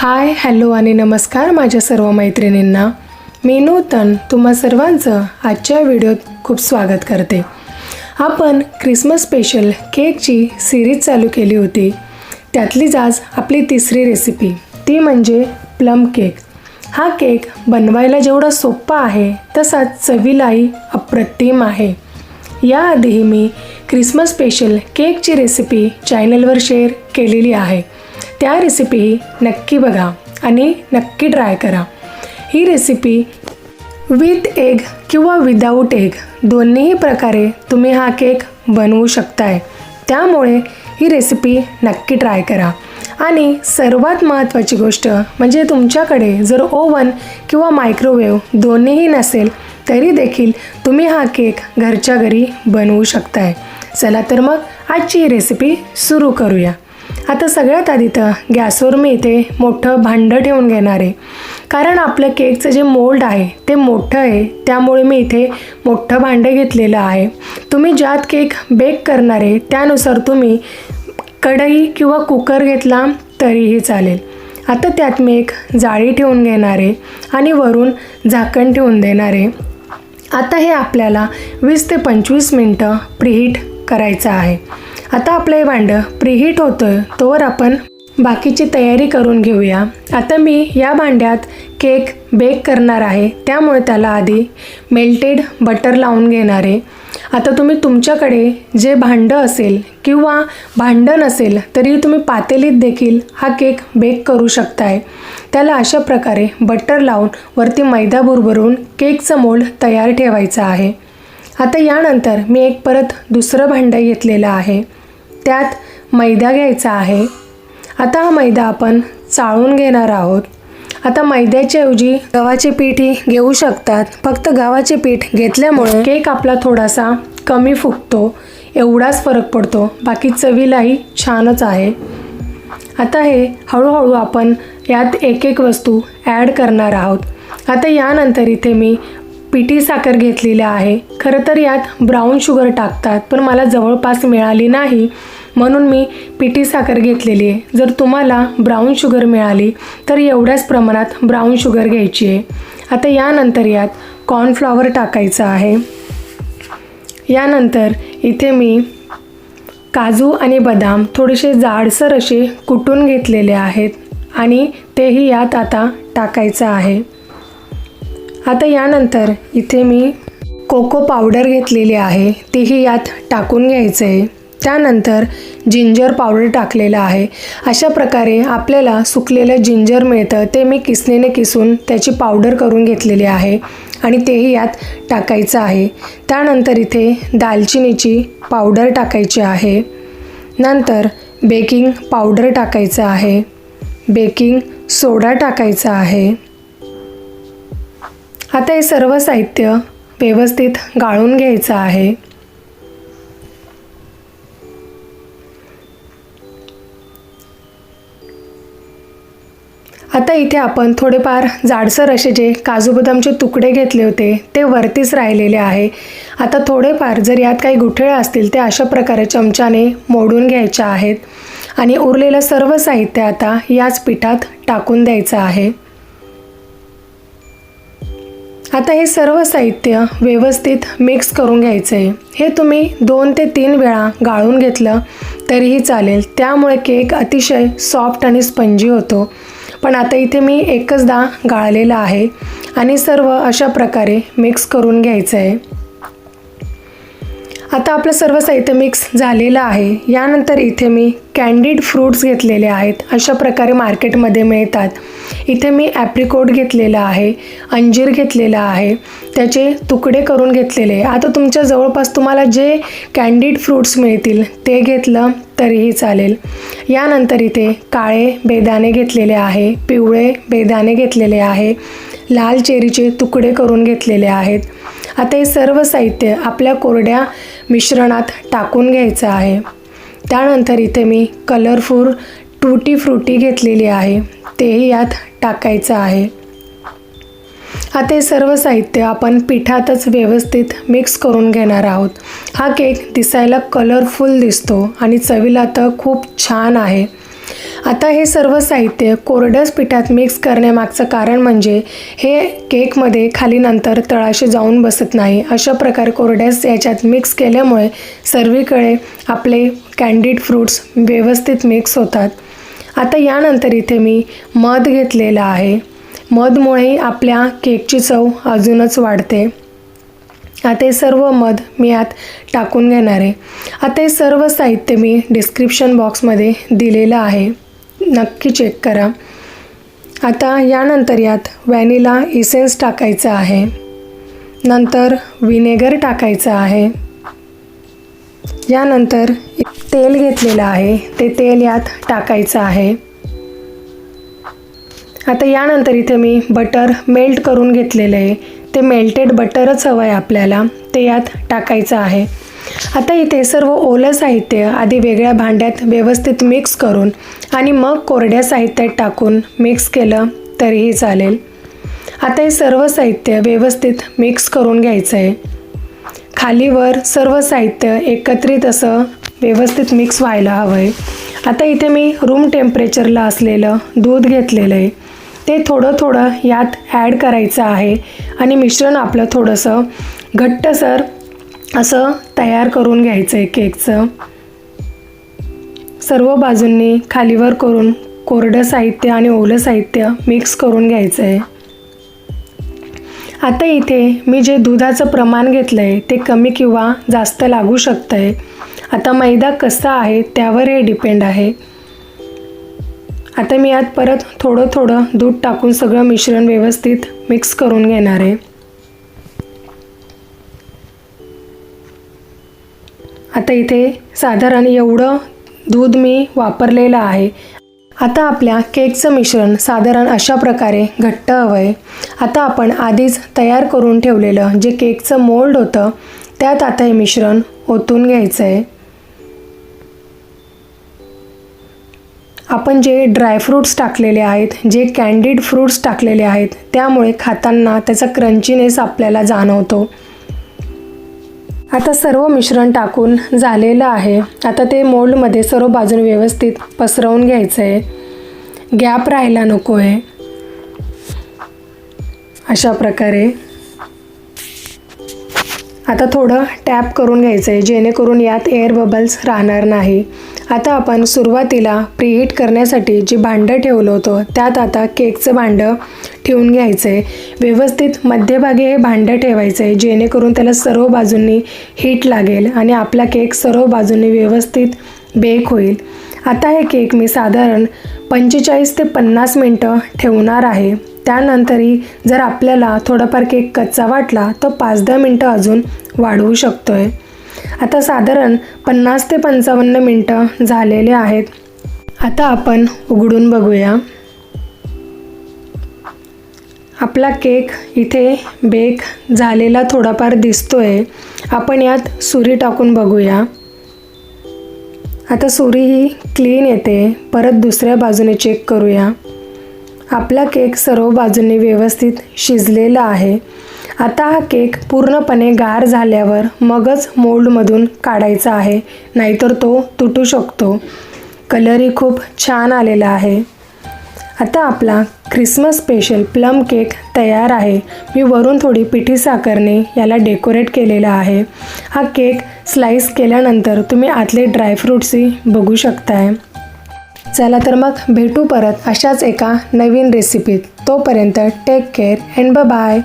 Hi hello आणि नमस्कार माझ्या सर्व मैत्रिणींना. मी नूतन तुम्हा सर्वांचं आजच्या व्हिडिओत खूप स्वागत करते. आपण क्रिसमस स्पेशल केकची सिरीज चालू केली होती. त्यातलीच आज आपली तिसरी रेसिपी ती म्हणजे प्लम केक. हा केक बनवायला जेवढा सोपा आहे तसाच चवीलाही अप्रतिम आहे. याआधीही मी क्रिसमस स्पेशल केकची रेसिपी चॅनलवर शेअर केलेली आहे. त्या रेसिपी नक्की बघा आणि नक्की ट्राय करा. ही रेसिपी विथ एग किंवा विदाऊट एग दोन्हीही प्रकारे तुम्ही हा केक बनवू शकताय. त्यामुळे ही रेसिपी नक्की ट्राय करा. आणि सर्वात महत्त्वाची गोष्ट म्हणजे तुमच्याकडे जर ओव्हन किंवा मायक्रोवेव्ह दोन्हीही नसेल तरी देखील तुम्ही हा केक घरच्या घरी बनवू शकताय. चला तर मग आजची ही रेसिपी सुरू करूया. आता सगळ्यात आधी तर गॅसवर मी इथे मोठं भांडं ठेवून घेणार आहे. कारण आपलं केकचं जे मोल्ड आहे ते मोठं आहे त्यामुळे मी इथे मोठं भांडं घेतलेलं आहे. तुम्ही ज्यात केक बेक करणार आहे त्यानुसार तुम्ही कढई किंवा कुकर घेतला तरीही चालेल. आता त्यात मी एक जाळी ठेवून घेणार आहे आणि वरून झाकण ठेवून देणार आहे. आता हे आपल्याला वीस ते पंचवीस मिनटं प्रिहीट करायचं आहे. आता आपलं हे भांडं प्रिहीट होतं तोवर आपण बाकीची तयारी करून घेऊया. आता मी या भांड्यात केक बेक करणार आहे. त्यामुळे त्याला आधी मेल्टेड बटर लावून घेणार आहे. आता तुम्ही तुमच्याकडे जे भांडं असेल किंवा भांडं नसेल तरी तुम्ही पातेलीत देखील हा केक बेक करू शकताय. त्याला अशा प्रकारे बटर लावून वरती मैदा भुरभरून केकचं मोल्ड तयार ठेवायचं आहे. आता यानंतर मी एक परत दुसरं भांडं घेतलेलं आहे. त्यात मैदा घ्यायचा आहे. आता हा मैदा आपण चाळून घेणार आहोत. आता मैद्याच्या ऐवजी गव्हाचे पीठही घेऊ शकतात. फक्त गव्हाचे पीठ घेतल्यामुळे केक आपला थोडासा कमी फुगतो. एवढाच फरक पडतो. बाकी चवीलाही छानच आहे. आता हे हळूहळू आपण यात एक एक वस्तू ॲड करणार आहोत. आता यानंतर इथे मी पिठी साखर घेतलेली आहे. खरं तर यात ब्राऊन शुगर टाकतात पण मला जवळपास मिळाली नाही. म्हणून मी पिठी साखर घेतलेली आहे. जर तुम्हाला ब्राऊन शुगर मिळाली तर एवढ्याच प्रमाणात ब्राऊन शुगर घ्यायची आहे. आता यानंतर यात कॉर्नफ्लॉवर टाकायचं आहे. यानंतर इथे मी काजू आणि बदाम थोडेसे जाडसर असे कुटून घेतलेले आहेत आणि तेही यात आता टाकायचं आहे. आता यानंतर इथे मी कोको पावडर घेतलेली आहे तीही यात टाकून घ्यायचं आहे त्यानंतर जिंजर पावडर टाकलेलं आहे. अशा प्रकारे आपल्याला सुकलेलं जिंजर मिळतं. ते मी किसणीने किसून त्याची पावडर करून घेतलेली आहे आणि तेही यात टाकायचं आहे. त्यानंतर इथे दालचिनीची पावडर टाकायची आहे. नंतर बेकिंग पावडर टाकायचं आहे. बेकिंग सोडा टाकायचा आहे. आता हे सर्व साहित्य व्यवस्थित गाळून घ्यायचं आहे. आता इथे आपण थोडेफार जाडसर असे जे काजू बदामचे तुकडे घेतले होते ते वरतीच राहिलेले आहे. आता थोडेफार जर यात काही गुठळे असतील ते अशा प्रकारे चमच्याने मोडून घ्यायचे आहेत आणि उरलेलं सर्व साहित्य आता याच पिठात टाकून द्यायचं आहे. आता हे सर्व साहित्य व्यवस्थित मिक्स करून घ्यायचं आहे हे तुम्ही दोन ते तीन वेळा गाळून घेतलं तरीही चालेल. त्यामुळे केक अतिशय सॉफ्ट आणि स्पंजी होतो. पण आता इथे मी एकचदा गाळलेला आहे आणि सर्व अशा प्रकारे मिक्स करून घ्यायचं आहे. आता आपलं सर्व साहित्य मिक्स झालेलं आहे. यानंतर इथे मी कॅन्डीड फ्रूट्स घेतलेले आहेत. अशा प्रकारे मार्केटमध्ये मिळतात. इथे मी ॲप्रिकोट घेतलेला आहे. अंजीर घेतलेला आहे. त्याचे तुकडे करून घेतलेले आता तुमच्या जवळपास तुम्हाला जे कॅन्डीड फ्रूट्स मिळतील ते घेतलं तरीही चालेल. यानंतर इथे काळे बेदाणे घेतलेले आहे. पिवळे बेदाणे घेतलेले आहे. लाल चेरीचे तुकडे करून घेतलेले आहेत. आता हे सर्व साहित्य आपल्या कोरड्या मिश्रणात टाकून घ्यायचं आहे. त्यानंतर इथे मी कलरफुल टूटी फ्रुटी घेतलेली आहे. तेही यात टाकायचं आहे. आता हे सर्व साहित्य आपण पिठातच व्यवस्थित मिक्स करून घेणार आहोत. हा केक दिसायला कलरफुल दिसतो आणि चवीला तर खूप छान आहे. आता हे सर्व साहित्य कोरडस पिठात मिक्स करण्यामागचं कारण म्हणजे हे केकमध्ये खाली नंतर तळाशी जाऊन बसत नाही. अशा प्रकारे कोरड्यास याच्यात मिक्स केल्यामुळे सर्वीकडे आपले कॅन्डीड फ्रूट्स व्यवस्थित मिक्स होतात. आता यानंतर इथे मी मध घेतलेला आहे. मधमुळे आपल्या केकची चव अजूनच वाढते. आता हे सर्व मध मी यात टाकून घेणार आहे. आता हे सर्व साहित्य मी डिस्क्रिप्शन बॉक्समध्ये दिलेलं आहे. नक्की चेक करा. आता यानंतर यात व्हॅनिला इसेन्स टाकायचा आहे. नंतर विनेगर टाकायचं आहे. यानंतर तेल घेतलेलं आहे. ते तेल यात टाकायचं आहे. आता यानंतर इथे मी बटर मेल्ट करून घेतलेलं आहे. ते मेल्टेड बटरच हवं आहे आपल्याला. ते यात टाकायचं आहे. आता इथे सर्व ओलं साहित्य आधी वेगळ्या भांड्यात व्यवस्थित मिक्स करून आणि मग कोरड्या साहित्यात टाकून मिक्स केलं तरीही चालेल. आता हे सर्व साहित्य व्यवस्थित मिक्स करून घ्यायचं आहे खालीवर सर्व साहित्य एकत्रित असं व्यवस्थित मिक्स व्हायला हवं आहे आता इथे मी रूम टेम्परेचरला असलेलं दूध घेतलेलं आहे ते थोडं थोडं यात ॲड करायचं आहे आणि मिश्रण आपलं थोडंसं घट्टसर असं तयार करून घ्यायचं आहे केकचं सर्व बाजूंनी खालीवर करून कोरडं साहित्य आणि ओलं साहित्य मिक्स करून घ्यायचं आहे आता इथे मी जे दुधाचं प्रमाण घेतलं आहे ते कमी किंवा जास्त लागू शकतं आहे आता मैदा कसा आहे त्यावर हे डिपेंड आहे. आता मी यात परत थोडं थोडं दूध टाकून सगळं मिश्रण व्यवस्थित मिक्स करून घेणार आहे. आता इथे साधारण एवढं दूध मी वापरलेलं आहे. आता आपल्या केकचं मिश्रण साधारण अशा प्रकारे घट्ट हवं आहे आता आपण आधीच तयार करून ठेवलेलं जे केकचं मोल्ड होतं त्यात आता हे मिश्रण ओतून घ्यायचं आहे आपण जे ड्रायफ्रूट्स टाकलेले आहेत जे कॅन्डीड फ्रूट्स टाकलेले आहेत त्यामुळे खाताना त्याचा क्रंचीनेस आपल्याला जाणवतो. आता सर्व मिश्रण टाकून झालेलं आहे. आता ते मोल्डमध्ये सर्व बाजून व्यवस्थित पसरवून घ्यायचं आहे गॅप राहायला नको आहे अशा प्रकारे आता थोडं टॅप करून घ्यायचं आहे जेणेकरून यात एअर बबल्स राहणार नाही. आता आपण सुरुवातीला प्रीहीट करण्यासाठी जे भांडं ठेवलं होतं त्यात आता केकचं भांडं ठेवून घ्यायचं आहे व्यवस्थित मध्यभागी हे भांडं ठेवायचं आहे जेणेकरून त्याला सर्व बाजूंनी हीट लागेल आणि आपला केक सर्व बाजूंनी व्यवस्थित बेक होईल. आता हे केक मी साधारण पंचेचाळीस ते पन्नास मिनटं ठेवणार आहे. त्यानंतरही जर आपल्याला थोडाफार केक कच्चा वाटला तर पाच दहा मिनटं अजून वाढवू शकतो आहे आता साधारण पन्नास ते पंचावन्न मिनटं झालेले आहेत. आता आपण उघडून बघूया. आपला केक इथे बेक झालेला थोडाफार दिसतोय. आपण यात सुरी टाकून बघूया. आता सुरी ही क्लीन येते. परत दुसऱ्या बाजूने चेक करूया. आपला केक सर्व बाजूंनी व्यवस्थित शिजलेला आहे. आता हा केक पूर्णपणे गार झाल्यावर मगच मोल्डमधून काढायचा आहे. नाहीतर तो तुटू शकतो. कलरही खूप छान आलेला आहे. आता आपला क्रिसमस स्पेशल प्लम केक तयार आहे. मी वरून थोडी पिठी साखरने याला डेकोरेट केलेला आहे. हा केक स्लाईस केल्यानंतर तुम्ही आतले ड्रायफ्रूट्सही बघू शकताय. चला तर मग भेटू परत अशाच एका नवीन रेसिपीत तोपर्यंत टेक केअर अँड ब बाय